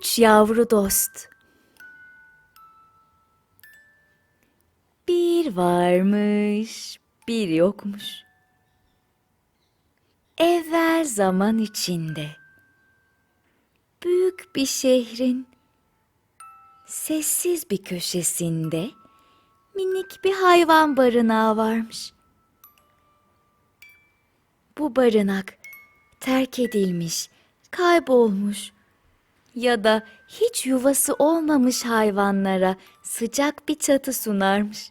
Üç yavru dost. Bir varmış, bir yokmuş. Evvel zaman içinde. Büyük bir şehrin sessiz bir köşesinde minik bir hayvan barınağı varmış. Bu barınak terk edilmiş, kaybolmuş ya da hiç yuvası olmamış hayvanlara sıcak bir çatı sunarmış.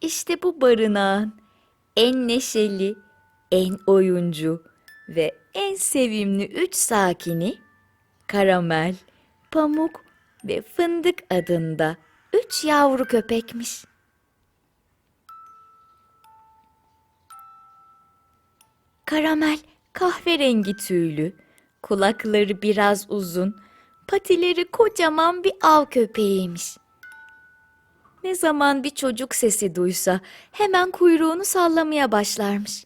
İşte bu barınağın en neşeli, en oyuncu ve en sevimli üç sakini Karamel, Pamuk ve Fındık adında üç yavru köpekmiş. Karamel kahverengi tüylü, kulakları biraz uzun, patileri kocaman bir av köpeğiymiş. Ne zaman bir çocuk sesi duysa hemen kuyruğunu sallamaya başlarmış.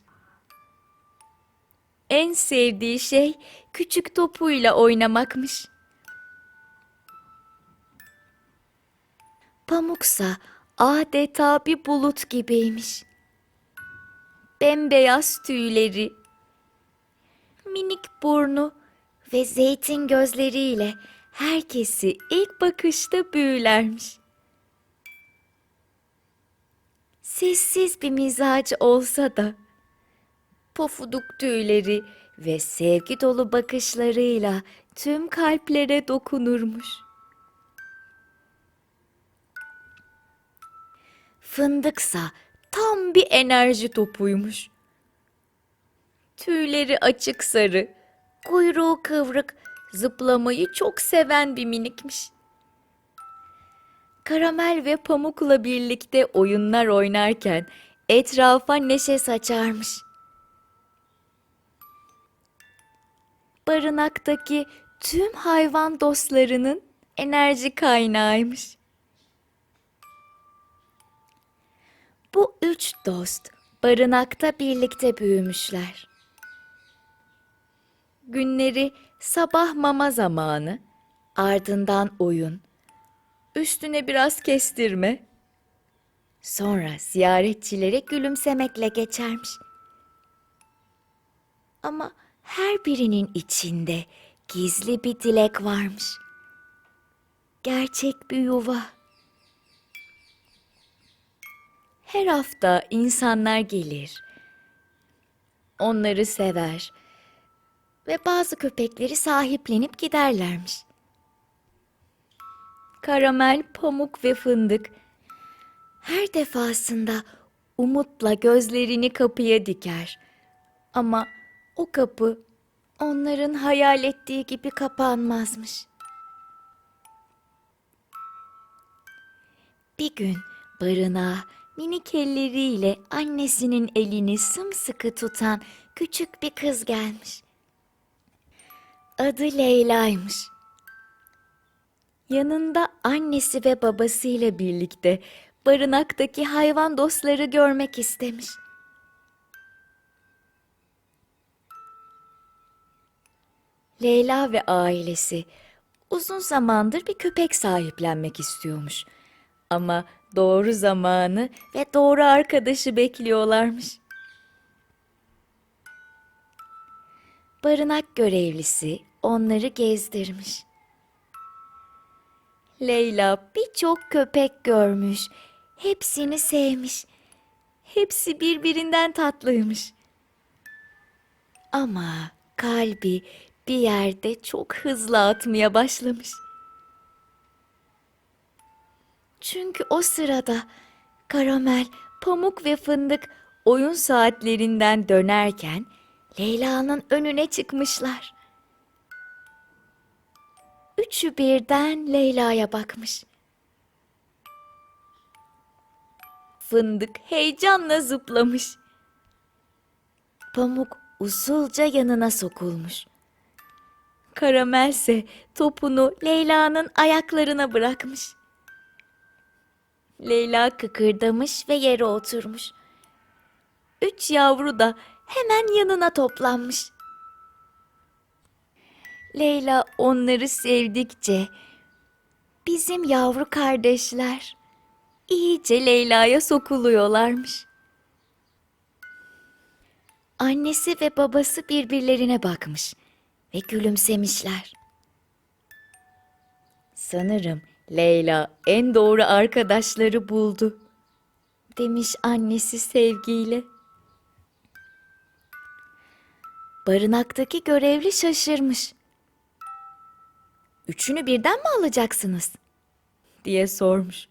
En sevdiği şey küçük topuyla oynamakmış. Pamuksa adeta bir bulut gibiymiş. Bembeyaz tüyleri, minik burnu ve zeytin gözleriyle herkesi ilk bakışta büyülermiş. Sessiz bir mizacı olsa da pofuduk tüyleri ve sevgi dolu bakışlarıyla tüm kalplere dokunurmuş. Fındıksa tam bir enerji topuymuş. Tüyleri açık sarı, kuyruğu kıvrık, zıplamayı çok seven bir minikmiş. Karamel ve Pamuk'la birlikte oyunlar oynarken etrafa neşe saçarmış. Barınaktaki tüm hayvan dostlarının enerji kaynağıymış. Bu üç dost barınakta birlikte büyümüşler. Günleri sabah mama zamanı, ardından oyun, üstüne biraz kestirme, sonra ziyaretçilere gülümsemekle geçermiş. Ama her birinin içinde gizli bir dilek varmış. Gerçek bir yuva. Her hafta insanlar gelir. Onları sever ve bazı köpekleri sahiplenip giderlermiş. Karamel, pamuk ve fındık her defasında umutla gözlerini kapıya diker. Ama o kapı onların hayal ettiği gibi kapanmazmış. Bir gün barınağa minik elleriyle annesinin elini sımsıkı tutan küçük bir kız gelmiş. Adı Leyla'ymış. Yanında annesi ve babasıyla birlikte barınaktaki hayvan dostları görmek istemiş. Leyla ve ailesi uzun zamandır bir köpek sahiplenmek istiyormuş. Ama doğru zamanı ve doğru arkadaşı bekliyorlarmış. Barınak görevlisi onları gezdirmiş. Leyla birçok köpek görmüş. Hepsini sevmiş. Hepsi birbirinden tatlıymış. Ama kalbi bir yerde çok hızlı atmaya başlamış. Çünkü o sırada karamel, pamuk ve fındık oyun saatlerinden dönerken Leyla'nın önüne çıkmışlar. Üçü birden Leyla'ya bakmış. Fındık heyecanla zıplamış. Pamuk usulca yanına sokulmuş. Karamelse topunu Leyla'nın ayaklarına bırakmış. Leyla kıkırdamış ve yere oturmuş. Üç yavru da hemen yanına toplanmış. Leyla onları sevdikçe bizim yavru kardeşler iyice Leyla'ya sokuluyorlarmış. Annesi ve babası birbirlerine bakmış ve gülümsemişler. Sanırım Leyla en doğru arkadaşları buldu, demiş annesi sevgiyle. Barınaktaki görevli şaşırmış. Üçünü birden mi alacaksınız? diye sormuş.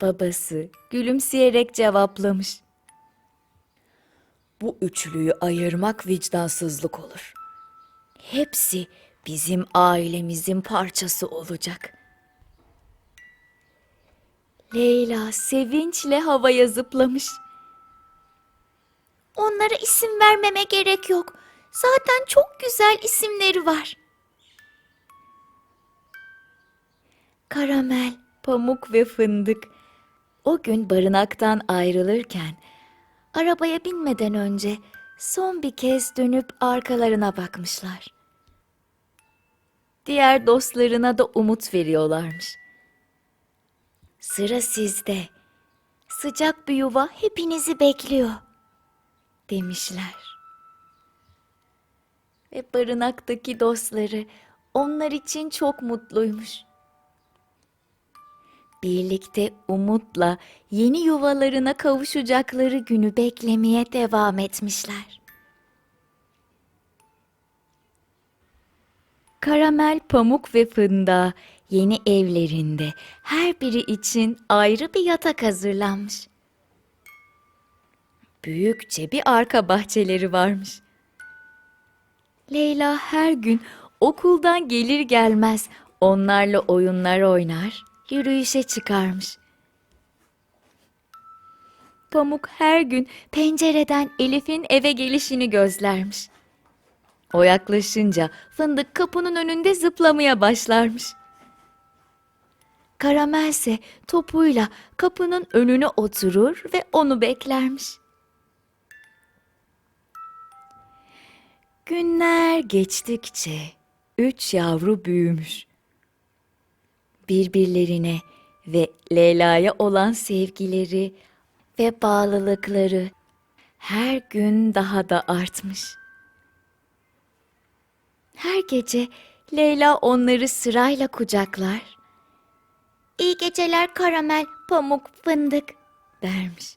Babası gülümseyerek cevaplamış. Bu üçlüyü ayırmak vicdansızlık olur. Hepsi bizim ailemizin parçası olacak. Leyla sevinçle havaya zıplamış. Onlara isim vermeme gerek yok. Zaten çok güzel isimleri var. Karamel, pamuk ve fındık o gün barınaktan ayrılırken arabaya binmeden önce son bir kez dönüp arkalarına bakmışlar. Diğer dostlarına da umut veriyorlarmış. Sıra sizde. Sıcak bir yuva hepinizi bekliyor demişler. Ve barınaktaki dostları onlar için çok mutluymuş. Birlikte umutla yeni yuvalarına kavuşacakları günü beklemeye devam etmişler. Karamel, pamuk ve fındığa yeni evlerinde her biri için ayrı bir yatak hazırlanmış. Büyükçe bir arka bahçeleri varmış. Leyla her gün okuldan gelir gelmez onlarla oyunlar oynar, yürüyüşe çıkarmış. Pamuk her gün pencereden Elif'in eve gelişini gözlermiş. O yaklaşınca fındık kapının önünde zıplamaya başlarmış. Karamel ise topuyla kapının önüne oturur ve onu beklermiş. Günler geçtikçe üç yavru büyümüş. Birbirlerine ve Leyla'ya olan sevgileri ve bağlılıkları her gün daha da artmış. Her gece Leyla onları sırayla kucaklar. İyi geceler karamel, pamuk, fındık dermiş.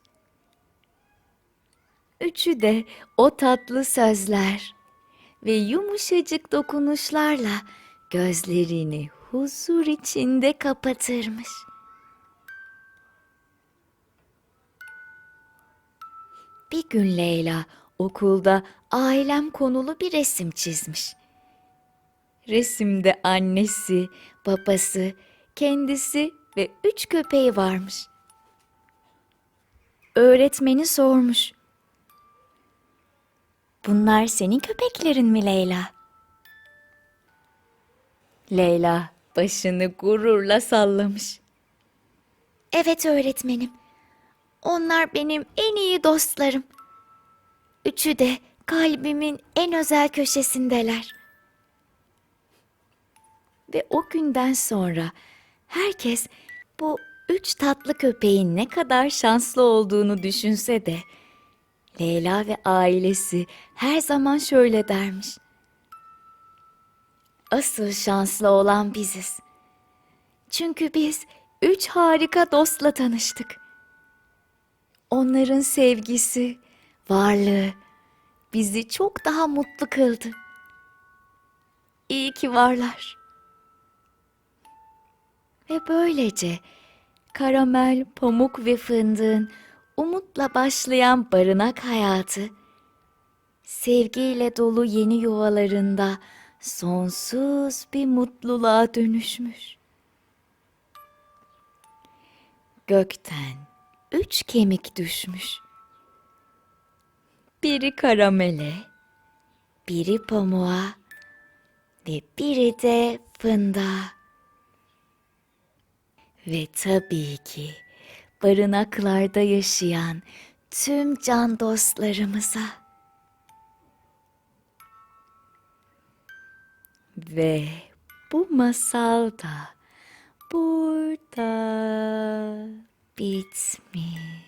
Üçü de o tatlı sözler ve yumuşacık dokunuşlarla gözlerini huzur içinde kapatırmış. Bir gün Leyla okulda ailem konulu bir resim çizmiş. Resimde annesi, babası, kendisi ve üç köpeği varmış. Öğretmeni sormuş. Bunlar senin köpeklerin mi Leyla? Leyla başını gururla sallamış. Evet öğretmenim. Onlar benim en iyi dostlarım. Üçü de kalbimin en özel köşesindeler. Ve o günden sonra herkes bu üç tatlı köpeğin ne kadar şanslı olduğunu düşünse de Leyla ve ailesi her zaman şöyle dermiş. Asıl şanslı olan biziz. Çünkü biz üç harika dostla tanıştık. Onların sevgisi, varlığı bizi çok daha mutlu kıldı. İyi ki varlar. Ve böylece karamel, pamuk ve fındığın umutla başlayan barınak hayatı, sevgiyle dolu yeni yuvalarında sonsuz bir mutluluğa dönüşmüş. Gökten üç kemik düşmüş. Biri karamele, biri pamuğa ve biri de fındığa. Ve tabii ki barınaklarda yaşayan tüm can dostlarımıza. Ve bu masal da burada bitmiş.